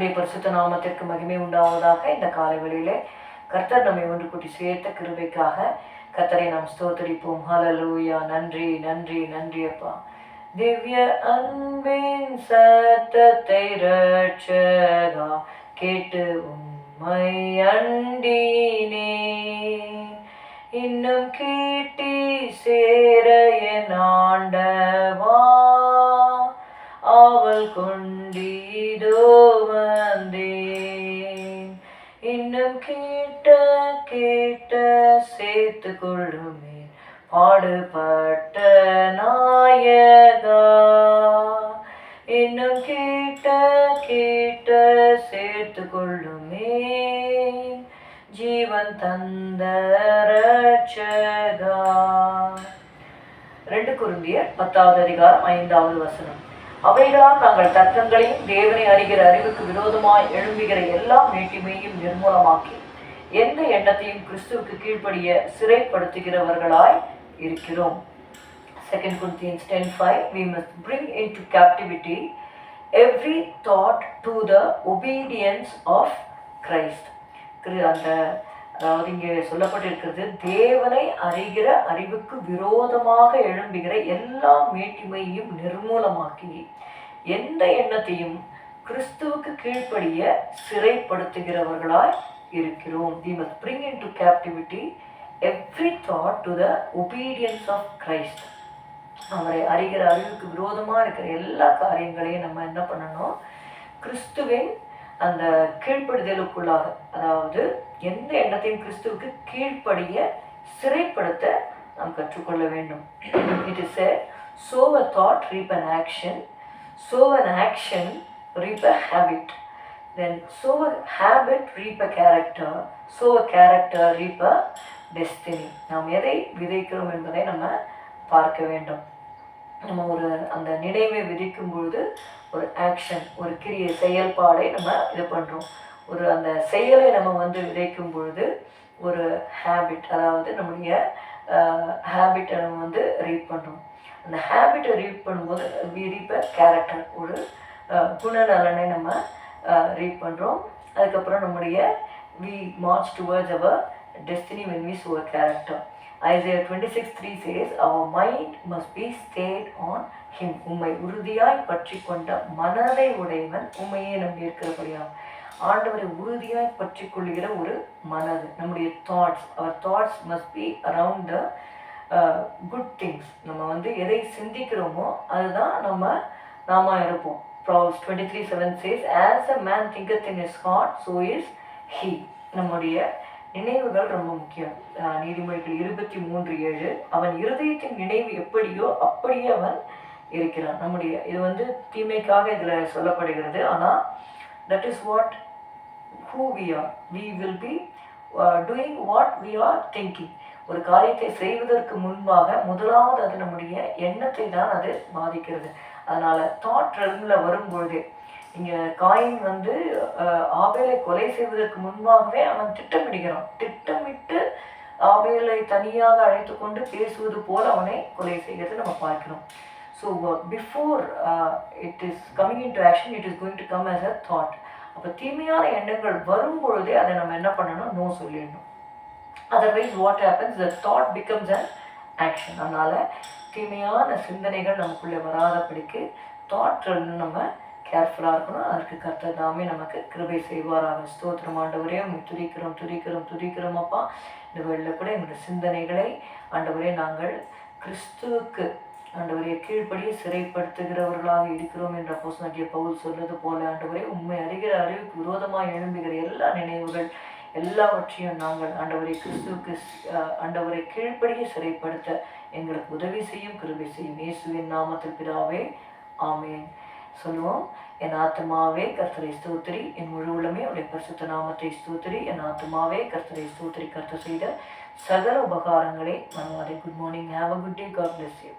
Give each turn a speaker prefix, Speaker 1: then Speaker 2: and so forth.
Speaker 1: கர்த்தருடைய பரிசுத்த நாமத்திற்கு மகிமை உண்டாவதாக இந்த காலை கர்த்தர் நம்மை ஒன்று கூட்டி சேர்த்த கிருபைக்காக கர்த்தரை நாம் ஸ்தோத்தரிப்போம். ஹலலூயா நன்றி நன்றி நன்றி அப்பா. திவ்ய அன்பின் சத்தத்தை ரட்சகா கேட்டு உம்மை அண்டினே. இன்னும் கீட்டி சேர என் ஆண்டவா. ஆவல் கொண்டு கேட்ட சேர்த்து கொள்ளுமே பாடுபட்ட நாயகா இன்னும் கேட்ட கேட்ட சேர்த்து கொள்ளுமே ஜீவன் தந்த ரட்சகா ரெண்டு குருந்தியர் பத்தாவது அதிகாரம் ஐந்தாவது வசனம். அவைகளால் நாங்கள் தர்க்கங்களையும் தேவனை அறிகிற அறிவுக்கு விரோதமாய் எழும்புகிற எல்லா மேட்டிமையும் நிர்மூலமாக்கி எந்த எண்ணத்தையும் கிறிஸ்துவுக்கு கீழ்ப்படிய சிறைப்படுத்துகிறவர்களாய் இருக்கிறோம். Second Corinthians 10:5 we must bring into captivity every thought to the obedience of Christ. கிரு- அந்த அதாவது இங்கே சொல்லப்பட்டிருக்கிறது தேவனை அறிகிற அறிவுக்கு விரோதமாக எழும்புகிற எல்லா மேட்டிமையும் நிர்மூலமாக்கி எந்த எண்ணத்தையும் கிறிஸ்துவுக்கு கீழ்ப்படிய சிறைப்படுத்துகிறவர்களாய் இருக்கிறோம். We must into captivity every thought to the obedience of Christ அவரை அறிகிற அறிவுக்கு விரோதமாக இருக்கிற எல்லா காரியங்களையும் நம்ம என்ன பண்ணணும்? கிறிஸ்துவின் அந்த கீழ்ப்படுதலுக்குள்ளாக அதாவது எந்த எண்ணத்தையும் கிறிஸ்துவுக்கு கீழ்ப்படிய சிறைப்படுத்த நாம் கற்றுக்கொள்ள வேண்டும். It is a sow a thought reap an action sow an action reap a habit then sow a habit reap a character sow a character reap a destiny நாம் எதை விதைக்கிறோம் என்பதை நம்ம பார்க்க வேண்டும். நம்ம ஒரு அந்த நினைவை விதிக்கும் பொழுது ஒரு ஆக்ஷன் ஒரு கிரிய செயல்பாடை நம்ம இது பண்ணுறோம் ஒரு அந்த செயலை நம்ம வந்து விதைக்கும் பொழுது ஒரு ஹேபிட் அதாவது நம்முடைய ஹேபிட்டை நம்ம வந்து ரீட் பண்ணுறோம் அந்த ஹேபிட்டை ரீட் பண்ணும்போது வி ரீப் கேரக்டர் ஒரு குணநலனை நம்ம ரீட் பண்ணுறோம் அதுக்கப்புறம் நம்முடைய we march towards our destiny when we show character character. Isaiah 26 3 says, Our mind must be stayed on Him. உம்மை உறுதியாய் பற்றி கொண்ட மனதை உடையவன் உண்மையே நம்பி இருக்கிறபடியா ஆண்டவரை உறுதியாய் பற்றி கொள்கிற ஒரு மனது நம்முடைய thoughts our thoughts must be around the good things நம்ம வந்து எதை சிந்திக்கிறோமோ அதுதான் நம்ம நாம இருப்போம். Proverbs twenty three seven says as a man thinketh in his heart so is he நம்முடைய நினைவுகள் ரொம்ப முக்கியம். அஹ் நீதிமொழிகள் இருபத்தி மூன்று ஏழு அவன் இருதயத்தின் நினைவு எப்படியோ அப்படியே அவன் இருக்கிறான். நம்முடைய இது வந்து தீமைக்காக இதில் சொல்லப்படுகிறது. ஆனால் that is what who we are we will be doing what we are thinking ஒரு காரியத்தை செய்வதற்கு முன்பாக முதலாவது அது நம்முடைய எண்ணத்தை தான் அது பாதிக்கிறது. அதனால் தாட் ரெல்ம்ல வரும்பொழுதே இங்கே காயின் வந்து ஆபேலை கொலை செய்வதற்கு முன்பாகவே அவன் திட்டமிடுகிறான். திட்டமிட்டு ஆபேலை தனியாக அழைத்து கொண்டு பேசுவது போல அவனை கொலை செய்கிறது நம்ம பார்க்கிறோம். So before it is coming into action it is going to come as a thought அப்போ தீமையான எண்ணங்கள் வரும்பொழுதே அதை நம்ம என்ன பண்ணணும்? நோ சொல்லிடணும். Otherwise what happens the thought becomes an action அதனால் தீமையான சிந்தனைகள் நமக்குள்ளே வராதபடிக்கு தாட்கள் நம்ம கேர்ஃபுல்லாக இருக்கணும். அதற்கு கர்த்தர் தாமே நமக்கு கிருபை செய்வாராக. ஸ்தோத்திரம் ஆண்டவரே உங்க துதிக்கிறோம் துதிக்கிறோம் துதிக்கிறோம் அப்பா. இந்த வேளையில் கூட எங்களுடைய சிந்தனைகளை ஆண்டவரே நாங்கள் கிறிஸ்துவுக்கு ஆண்டவரே கீழ்ப்படியே சிறைப்படுத்துகிறவர்களாக இருக்கிறோம் என்ற போசனாகிய பவுல் சொல்வது போல ஆண்டவரே உண்மை அறிகிற அறிவுக்கு விரோதமாக எழும்புகிற எல்லா நினைவுகள் எல்லாவற்றையும் நாங்கள் ஆண்டவரை கிறிஸ்துவுக்கு ஆண்டவரை கீழ்ப்படியே சிறைப்படுத்த எங்களுக்கு உதவி செய்யும் கிருபை செய்யும் இயேசுவின் நாமத்தில் பிதாவே ஆமேன். சொல்லுவோம் என் ஆத்மாவே கர்த்தரை ஸ்தோத்திரி என் முழு உள்ளமே அவருடைய பரிசுத்த நாமத்தை ஸ்தோத்திரி என் ஆத்மாவே கர்த்தரை ஸ்தோத்திரி கர்த்த செய்த சகல உபகாரங்களை மனவாதை good morning have a good day God bless you